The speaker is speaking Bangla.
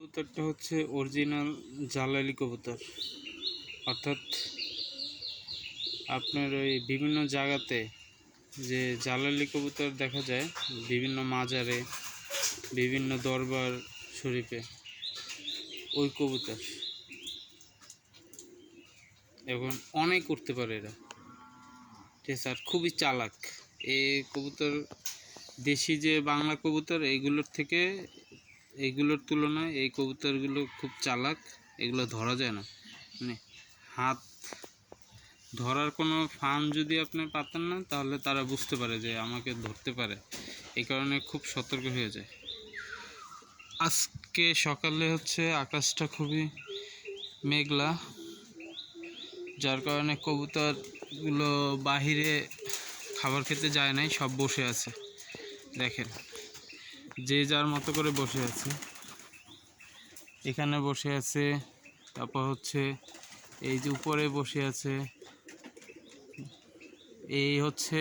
কবুতরটা হচ্ছে অরিজিনাল জালালি কবুতর। অর্থাৎ আপনার ওই বিভিন্ন জায়গাতে যে জালালি কবুতর দেখা যায়, বিভিন্ন মাজারে, বিভিন্ন দরবার শরীফে, ওই কবুতর। এখন অনেক উঠতে পারে এরা। ঠিক আছে, আর খুবই চালাক। এই কবুতর, দেশি যে বাংলা কবুতর এইগুলোর থেকে এইগুলোর তুলনায় এই কবুতরগুলো খুব চালাক, এগুলো ধরা যায় না। মানে হাত ধরার কোনো ফান যদি আপনি পাতেন না, তাহলে তারা বুঝতে পারে যে আমাকে ধরতে পারে। এই কারণে খুব সতর্ক হয়ে যায়। আজকে সকালে হচ্ছে আকাশটা খুবই মেঘলা, যার কারণে কবুতরগুলো বাহিরে খাবার খেতে যায় নাই, সব বসে আছে। দেখেন। যে যার মতো করে বসে আছে। এখানে বসে আছে, তারপর হচ্ছে এই যে উপরে বসে আছে, এই হচ্ছে